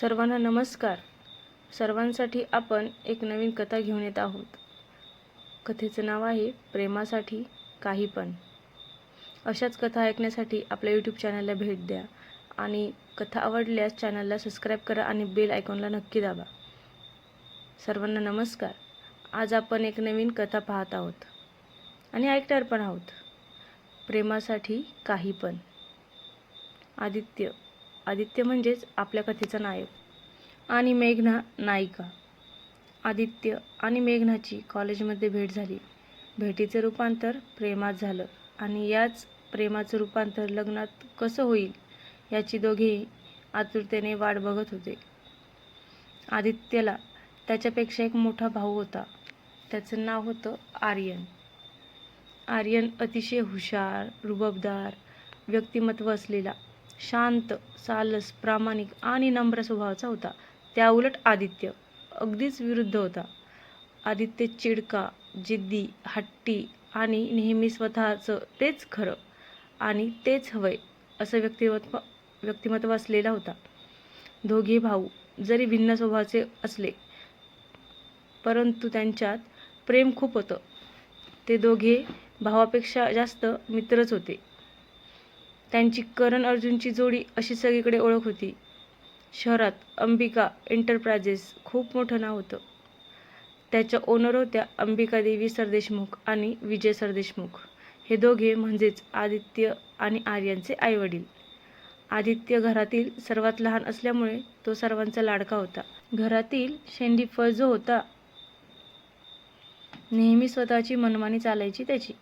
सर्वांना नमस्कार. सर्वांसाठी आपण एक नवीन कथा घेऊन येत आहोत. कथेचं नाव आहे प्रेमासाठी काही पण. अशाच कथा ऐकण्यासाठी आपल्या यूट्यूब चॅनलला भेट द्या आणि कथा आवडल्यास चॅनलला सबस्क्राईब करा आणि बेल आयकॉनला नक्की दाबा. सर्वांना नमस्कार. आज आपण एक नवीन कथा पाहत आहोत आणि ऐकणार पण आहोत. प्रेमासाठी काही पण. आदित्य आदित्य म्हणजेच आपल्या कथेचा नायक आणि मेघना नायिका. आदित्य आणि मेघनाची कॉलेजमध्ये भेट झाली. भेटीचं रूपांतर प्रेमात झालं आणि याच प्रेमाचं रूपांतर लग्नात कसं होईल याची दोघेही आतुरतेने वाट बघत होते. आदित्यला त्याच्यापेक्षा एक मोठा भाऊ होता. त्याचं नाव होतं आर्यन. आर्यन अतिशय हुशार रुबाबदार व्यक्तिमत्व असलेला शांत सालस प्रामाणिक आणि नम्र स्वभावाचा होता. त्याउलट आदित्य अगदीच विरुद्ध होता. आदित्य चिडका जिद्दी हट्टी आणि नेहमी स्वतःचं तेच खरं आणि तेच हवंय असं व्यक्तिमत्व व्यक्तिमत्व असलेला होता. दोघे भाऊ जरी भिन्न स्वभावाचे असले परंतु त्यांच्यात प्रेम खूप होतं. ते दोघे भावापेक्षा जास्त मित्रच होते. त्यांची करण अर्जुनची जोडी अशी सगळीकडे ओळख होती. शहरात अंबिका एंटरप्राइजेस खूप मोठं नाव होतं. त्याच्या ओनर होत्या अंबिका देवी सरदेशमुख आणि विजय सरदेशमुख. हे दोघे म्हणजेच आदित्य आणि आर्यांचे आईवडील. आदित्य घरातील सर्वात लहान असल्यामुळे तो सर्वांचा लाडका होता. घरातील शेंडी फळ जो होता नेहमी स्वतःची मनमानी चालायची त्याची.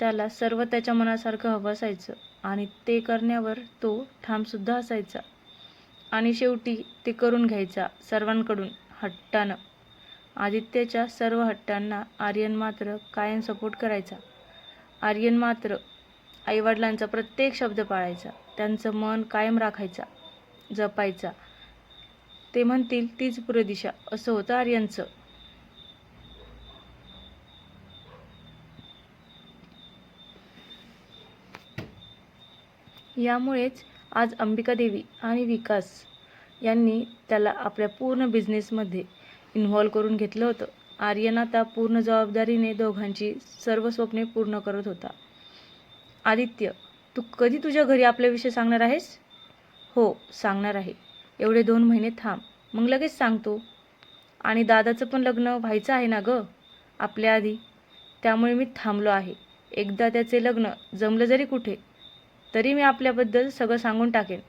त्याला सर्व त्याच्या मनासारखं हवं असायचं. आणि ते करण्यावर तो ठामसुद्धा असायचा. आणि शेवटी ते करून घ्यायचा सर्वांकडून हट्टानं. आदित्यच्या सर्व हट्टांना आर्यन मात्र कायम सपोर्ट करायचा. आर्यन मात्र आईवडिलांचा प्रत्येक शब्द पाळायचा. त्यांचं मन कायम राखायचा जपायचा. ते म्हणतील तीच पुरे दिशा असं होतं आर्यनचं. यामुळेच आज अंबिका देवी आणि विकास यांनी त्याला आपल्या पूर्ण बिझनेसमध्ये इन्व्हॉल्व करून घेतलं होतं. आर्यन आता पूर्ण जबाबदारीने दोघांची सर्व स्वप्ने पूर्ण करत होता. आदित्य तू कधी तुझ्या घरी आपल्याविषयी सांगणार आहेस? हो सांगणार आहे. एवढे दोन महिने थांब मग लगेच सांगतो. आणि दादाचं पण लग्न व्हायचं आहे ना गं? आपल्या आधी. त्यामुळे मी थांबलो आहे. एकदा त्याचे लग्न जमलं जरी कुठे तरी मी आपल्याबद्दल सगळं सांगून टाकेन.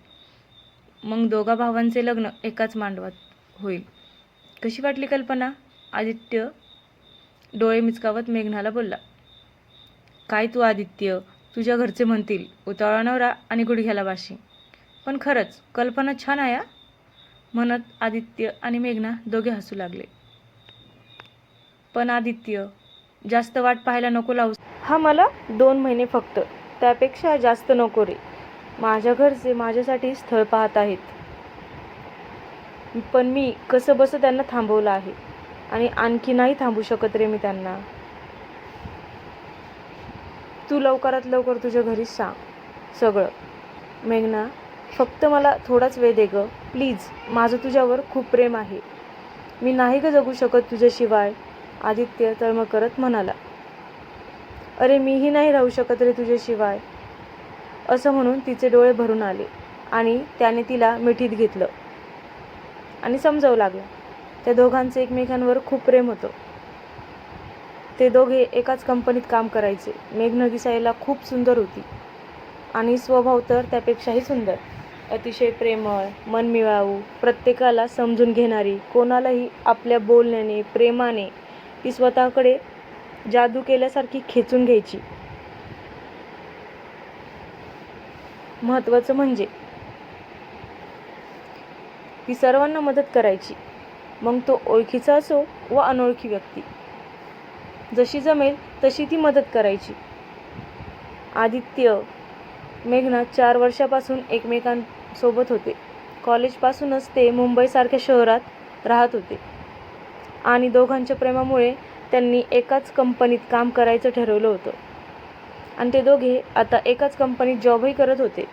मग दोघा भावांचे लग्न एकाच मांडवात होईल. कशी वाटली कल्पना? आदित्य डोळे मिचकावत मेघनाला बोलला. काय तू आदित्य? तुझ्या घरचे म्हणतील उतावळा नवरा आणि गुडघ्याला वाशी. पण खरंच कल्पना छान आहे म्हणत आदित्य आणि मेघना दोघे हसू लागले. पण आदित्य जास्त वाट पाहायला नको लावूस हा मला दोन महिने फक्त. त्यापेक्षा जास्त नको रे. माझ्या घरचे माझ्यासाठी स्थळ पाहत आहेत. पण मी कसं बसं त्यांना थांबवलं आहे. आणि आणखी नाही थांबू शकत रे मी त्यांना. तू लवकरात लवकर तुझ्या घरी सांग. सगळं. मेघना फक्त मला थोडाच वेळ दे गं. प्लीज माझं तुझ्यावर खूप प्रेम आहे. मी नाही ग जगू शकत तुझ्याशिवाय. आदित्य तळमळ करत म्हणाला. अरे मीही नाही राहू शकत रे तुझ्याशिवाय. असं म्हणून तिचे डोळे भरून आले आणि त्याने तिला मिठीत घेतलं आणि समजावू लागलं. त्या दोघांचं एकमेकांवर खूप प्रेम होतं. ते दोघे एकाच कंपनीत काम करायचे. मेघन दिसायला खूप सुंदर होती आणि स्वभाव तर त्यापेक्षाही सुंदर. अतिशय प्रेमळ मनमिळावू प्रत्येकाला समजून घेणारी कोणालाही आपल्या बोलण्याने प्रेमाने ती स्वतःकडे जादू केल्यासारखी खेचून घ्यायची. महत्त्वाचं म्हणजे ती सर्वांना मदत करायची. मग तो ओळखीचा असो व अनोळखी व्यक्ती. जशी जमेल तशी ती मदत करायची. आदित्य मेघना चार वर्षापासून एकमेकांसोबत होते. कॉलेजपासूनच ते मुंबईसारख्या शहरात राहत होते. आणि दोघांच्या प्रेमामुळे त्यांनी एकाच कंपनीत काम करायचं ठरवलं होतं. आणि ते दोघे आता एकाच कंपनीत जॉबही करत होते.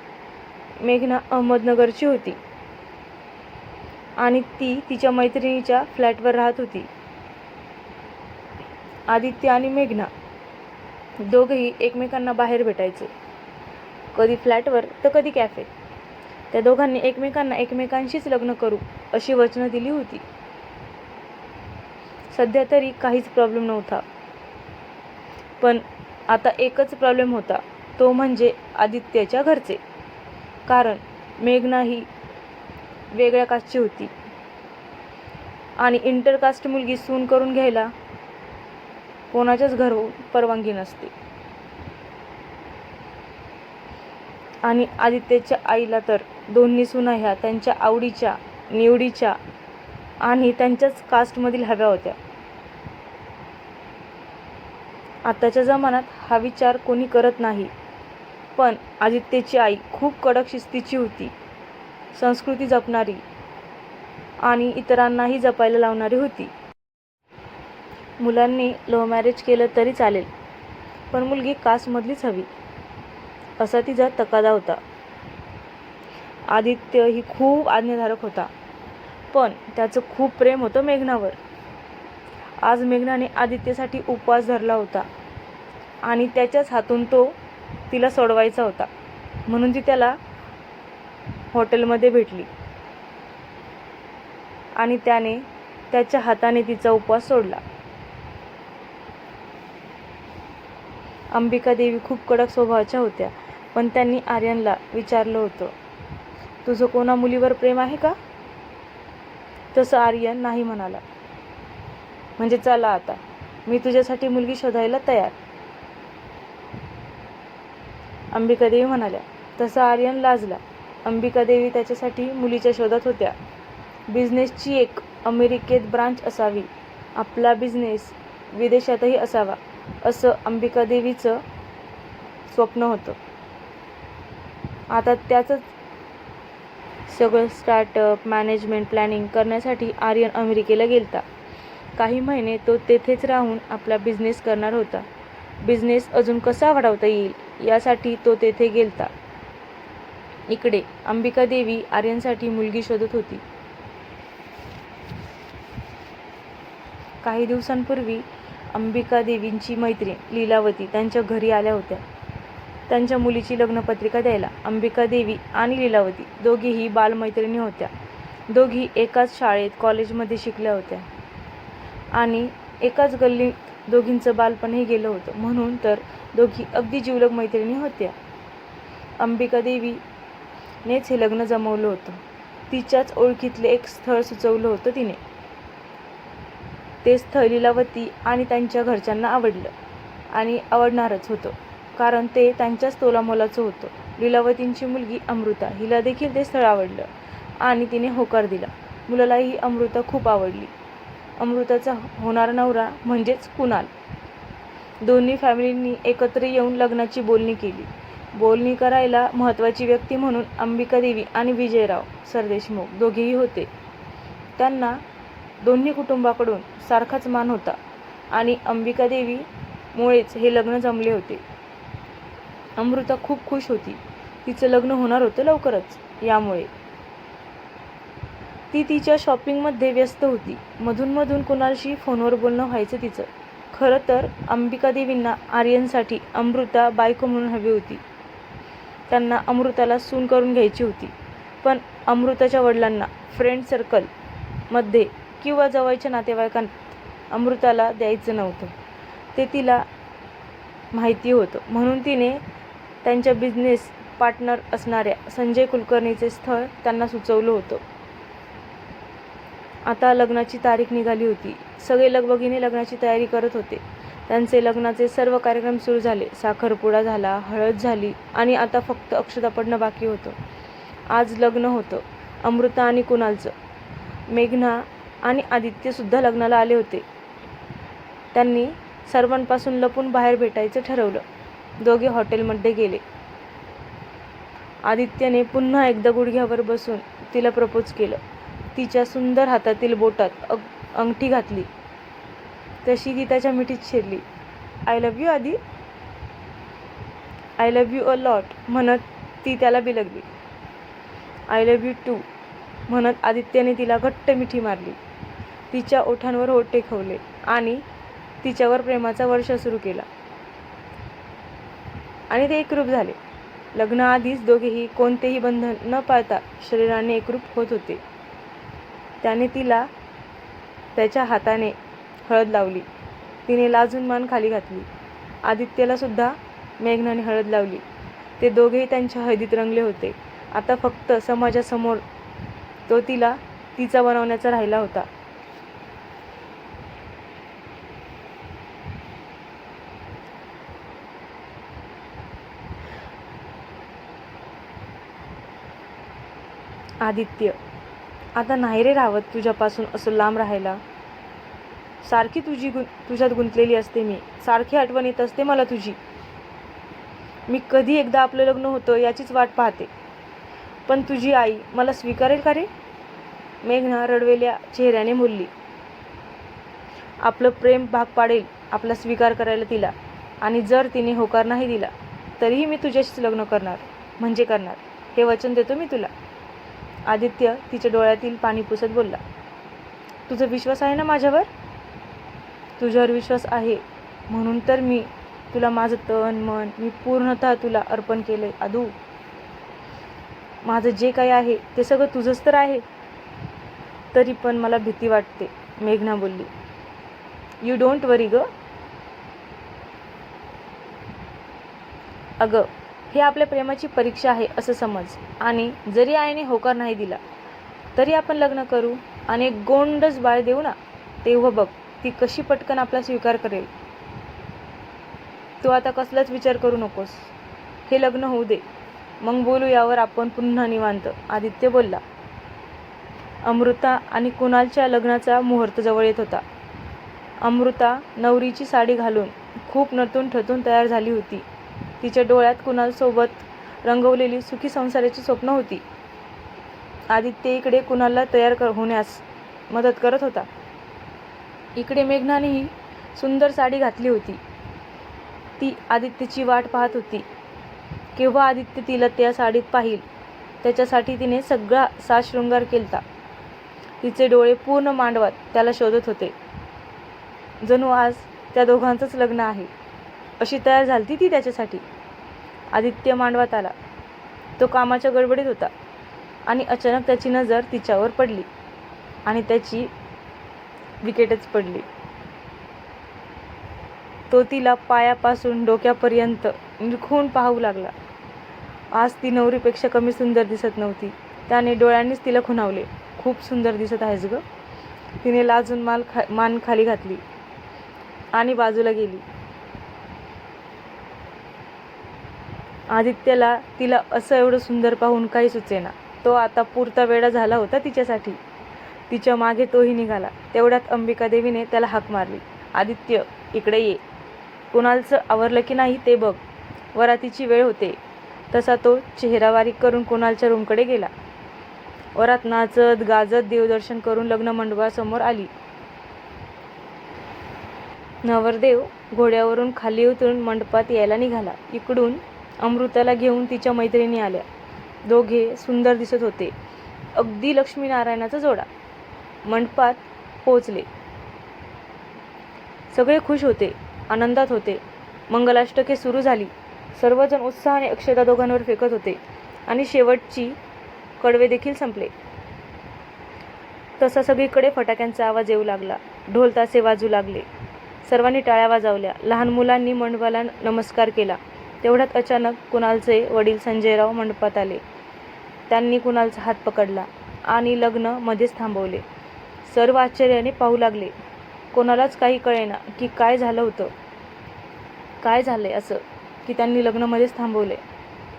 मेघना अहमदनगरची होती. आणि ती तिच्या मैत्रिणीच्या फ्लॅटवर राहत होती. आदित्य आणि मेघना दोघेही एकमेकांना बाहेर भेटायचे. कधी फ्लॅटवर तर कधी कॅफेत त्या दोघांनी एकमेकांना एकमेकांशीच लग्न करू अशी वचनं दिली होती. सध्या तरी काहीच प्रॉब्लेम नव्हता. पण आता एकच प्रॉब्लेम होता तो म्हणजे आदित्यच्या घरचे. कारण मेघना ही वेगळ्या कास्टची होती. आणि इंटरकास्ट मुलगी सून करून घ्यायला कोणाच्याच घरून परवानगी नसते. आणि आदित्यच्या आईला तर दोन्ही सुना ह्या त्यांच्या आवडीच्या निवडीच्या आणि त्यांच्याच कास्टमधील हव्या होत्या. आताच्या जमान्यात हा विचार कोणी करत नाही. पण आदित्यची आई खूप कडक शिस्तीची होती. संस्कृती जपणारी आणि इतरांनाही जपायला लावणारी होती. मुलांनी लव्ह मॅरेज केलं तरी चालेल पण मुलगी कासमधलीच हवी असा तिचा तकादा होता. आदित्य ही खूप आज्ञाधारक होता पण त्याचं खूप प्रेम होतं मेघनावर. आज मेघनाने आदित्यसाठी उपवास धरला होता. आणि त्याच्याच हातून तो तिला सोडवायचा होता. म्हणून ती त्याला हॉटेलमध्ये भेटली. आणि त्याने त्याच्या हाताने तिचा उपवास सोडला. अंबिका देवी खूप कडक स्वभावाच्या होत्या पण त्यांनी आर्यनला विचारलं होतं तुझं कोणा मुलीवर प्रेम आहे का? तसं आर्यन नाही म्हणाला. म्हणजे चला आता. मी तुझ्यासाठी मुलगी शोधायला तयार. अंबिका देवी म्हणाल्या तसं आर्यन लाजला. अंबिका देवी त्याच्यासाठी मुलीच्या शोधात होत्या. बिझनेसची एक अमेरिकेत ब्रांच असावी. आपला बिझनेस विदेशातही असावा असं अंबिका देवीचं स्वप्न होतं. आता त्याचंच सगळं स्टार्टअप मॅनेजमेंट प्लॅनिंग करण्यासाठी आर्यन अमेरिकेला गेलता. काही महिने तो तेथेच राहून आपला बिझनेस करणार होता. बिझनेस अजून कसा वाढवता येईल यासाठी तो तेथे गेलता. इकडे अंबिका देवी आर्यनसाठी मुलगी शोधत होती. काही दिवसांपूर्वी अंबिका देवींची मैत्रीण लीलावती त्यांच्या घरी आल्या होत्या. त्यांच्या मुलीची लग्नपत्रिका द्यायला अंबिका देवी आणि लीलावती दोघीही बालमैत्रिणी होत्या. दोघी एकाच शाळेत कॉलेजमध्ये शिकल्या होत्या. आणि एकाच गल्लीत दोघींचं बालपणही गेलं होतं. म्हणून तर दोघी अगदी जिवलग मैत्रिणी होत्या. अंबिका देवीनेच हे लग्न जमवलं होतं. तिच्याच ओळखीतले एक स्थळ सुचवलं होतं तिने. ते स्थळ लीलावती आणि त्यांच्या घरच्यांना आवडलं आणि आवडणारच होतं. कारण ते त्यांच्याच तोलामोलाचं होतं. लीलावतींची मुलगी अमृता हिला देखील ते स्थळ आवडलं आणि तिने होकार दिला. मुलालाही अमृता खूप आवडली. अमृताचा होणार नवरा म्हणजेच कुणाल. दोन्ही फॅमिलींनी एकत्र येऊन लग्नाची बोलणी केली. बोलणी करायला महत्त्वाची व्यक्ती म्हणून अंबिका देवी आणि विजयराव सरदेशमुख दोघेही होते. त्यांना दोन्ही कुटुंबाकडून सारखाच मान होता आणि अंबिका देवीमुळेच हे लग्न जमले होते. अमृता खूप खुश होती. तिचं लग्न होणार होतं लवकरच. यामुळे ती तिच्या शॉपिंगमध्ये व्यस्त होती. मधूनमधून कुणालशी फोनवर बोलणं व्हायचं तिचं. खरं तर अंबिका देवींना आर्यनसाठी अमृता बायको म्हणून हवी होती. त्यांना अमृताला सून करून घ्यायची होती. पण अमृताच्या वडिलांना फ्रेंड सर्कलमध्ये किंवा जवळच्या नातेवाईकांत अमृताला द्यायचं नव्हतं. ते तिला माहिती होतं. म्हणून तिने त्यांच्या बिझनेस पार्टनर असणाऱ्या संजय कुलकर्णीचे स्थळ त्यांना सुचवलं होतं. आता लग्नाची तारीख निघाली होती. सगळे लगबगीने लग्नाची तयारी करत होते. त्यांचे लग्नाचे सर्व कार्यक्रम सुरू झाले. साखरपुडा झाला हळद झाली आणि आता फक्त अक्षता पडणं बाकी होतं. आज लग्न होतं. अमृता आणि कुणालचं. मेघना आणि आदित्यसुद्धा लग्नाला आले होते. त्यांनी सर्वांपासून लपून बाहेर भेटायचं ठरवलं. दोघे हॉटेलमध्ये गेले. आदित्यने पुन्हा एकदा गुडघ्यावर बसून तिला प्रपोज केलं. तिच्या सुंदर हातातील बोटात अग अंगठी घातली. तशी ती त्याच्या मिठीत शिरली. आय लव्ह यू आधी. I love you a lot म्हणत ती त्याला बिलगली. आय लव्ह यू टू म्हणत आदित्यने तिला घट्ट मिठी मारली. तिच्या ओठांवर ओठ टेकवले आणि तिच्यावर प्रेमाचा वर्ष सुरू केला. आणि ते एकरूप झाले. लग्नाआधीच दोघेही कोणतेही बंधन न पाळता शरीराने एकरूप होत होते. त्याने तिला त्याच्या हाताने हळद लावली. तिने लाजून मान खाली घातली. आदित्यलासुद्धा मेघनाने हळद लावली. ते दोघेही त्यांच्या हळदीत रंगले होते. आता फक्त समाजासमोर तो तिला तिचा बनवण्याचा राहिला होता. आदित्य आता नाही रे राहत तुझ्यापासून असं लांब राहायला. सारखी तुझी गुं तुझ्यात गुंतलेली असते मी. सारखी आठवण येत असते मला तुझी. मी कधी एकदा आपलं लग्न होतं याचीच वाट पाहते. पण तुझी आई मला स्वीकारेल का रे? मेघना रडवेल्या चेहऱ्याने बोलली. आपलं प्रेम भाग पाडेल आपला स्वीकार करायला तिला. आणि जर तिने होकार नाही दिला तरीही मी तुझ्याशीच लग्न करणार. म्हणजे करणार. हे वचन देतो मी तुला. आदित्य तिच्या डोळ्यातील पाणी पुसत बोलला तुझा विश्वास आहे ना माझ्यावर? तुझ्यावर विश्वास आहे. म्हणून तर मी तुला माझं तन मन मी पूर्णतः तुला अर्पण केले आदू. माझं जे काही आहे ते सगळं तुझंच तर आहे. तरी पण मला भीती वाटते मेघना बोलली. यू डोंट वरी ग. अगं हे आपल्या प्रेमाची परीक्षा आहे असं समज. आणि जरी आईने होकार नाही दिला तरी आपण लग्न करू आणि एक गोंडच बाळ देऊ ना तेव्हा बघ ती कशी पटकन आपला स्वीकार करेल. तू आता कसलाच विचार करू नकोस. हे लग्न होऊ दे. मग बोलू यावर आपण पुन्हा निवांत. आदित्य बोलला. अमृता आणि कुणालच्या लग्नाचा मुहूर्त जवळ येत होता. अमृता नवरीची साडी घालून खूप नटून ठतून तयार झाली होती. तिच्या डोळ्यात कुणालसोबत रंगवलेली सुखी संसाराची स्वप्न होती. आदित्य इकडे कुणालला तयार कर होण्यास मदत करत होता. इकडे मेघनानेही सुंदर साडी घातली होती. ती आदित्यची वाट पाहत होती. केव्हा आदित्य तिला त्या साडीत पाहिल? त्याच्यासाठी तिने सगळा साशृंगार केलता. तिचे डोळे पूर्ण मांडवात त्याला शोधत होते. जणू आज त्या दोघांचंच लग्न आहे. अशी तयार झाली ती त्याच्यासाठी. आदित्य मांडवात आला. तो कामाच्या गडबडीत होता आणि अचानक त्याची नजर तिच्यावर पडली आणि त्याची विकेटच पडली. तो तिला पायापासून डोक्यापर्यंत निरखून पाहू लागला. आज ती नवरीपेक्षा कमी सुंदर दिसत नव्हती. त्याने डोळ्यांनीच तिला खुणावले. खूप सुंदर दिसत आहेस ग. तिने लाजून माल खा मान खाली घातली आणि बाजूला गेली. आदित्यला तिला असं एवढं सुंदर पाहून काही सुचेना. तो आता पुरता वेळा झाला होता तिच्यासाठी. तिच्यामागे तोही निघाला. तेवढ्यात अंबिका देवीने त्याला हाक मारली. आदित्य इकडे ये. कुणालचं आवरलं की नाही ते बघ. वरातीची वेळ होते. तसा तो चेहरावारी करून कुणालच्या रूमकडे गेला. वरात नाचत गाजत देवदर्शन करून लग्न मंडपासमोर आली. नवरदेव घोड्यावरून खाली उतरून मंडपात यायला निघाला. इकडून अमृताला घेऊन तिच्या मैत्रिणी आल्या. दोघे सुंदर दिसत होते. अगदी लक्ष्मीनारायणाचा जोडा. मंडपात पोचले सगळे खुश होते आनंदात होते. मंगलाष्टके सुरू झाली. सर्वजण उत्साहाने अक्षता दोघांवर फेकत होते आणि शेवटची कडवे देखील संपले. तसा सगळीकडे फटाक्यांचा आवाज येऊ लागला. ढोल तासे वाजू लागले. सर्वांनी टाळ्या वाजवल्या. लहान मुलांनी मंडपाला नमस्कार केला. तेवढ्यात अचानक कुणालचे वडील संजयराव मंडपात आले. त्यांनी कुणालचा हात पकडला आणि लग्न मध्येच थांबवले. सर्व आश्चर्याने पाहू लागले. कोणालाच काही कळेना की काय झालं होतं. काय झालंय असं की त्यांनी लग्न मध्येच थांबवले.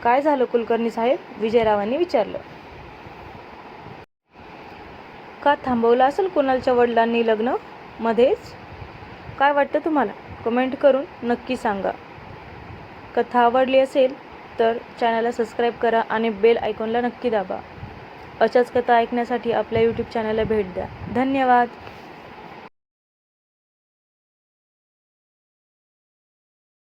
काय झालं कुलकर्णी साहेब? विजयरावांनी विचारलं. का थांबवलं असेल कुणालच्या वडिलांनी लग्न? मध्येच? काय वाटतं तुम्हाला? कमेंट करून नक्की सांगा. कथा आवडली असेल तर चॅनलला सबस्क्राईब करा आणि बेल आयकॉनला नक्की दाबा. अशाच कथा ऐकण्यासाठी आपल्या यूट्यूब चॅनलला भेट द्या. धन्यवाद.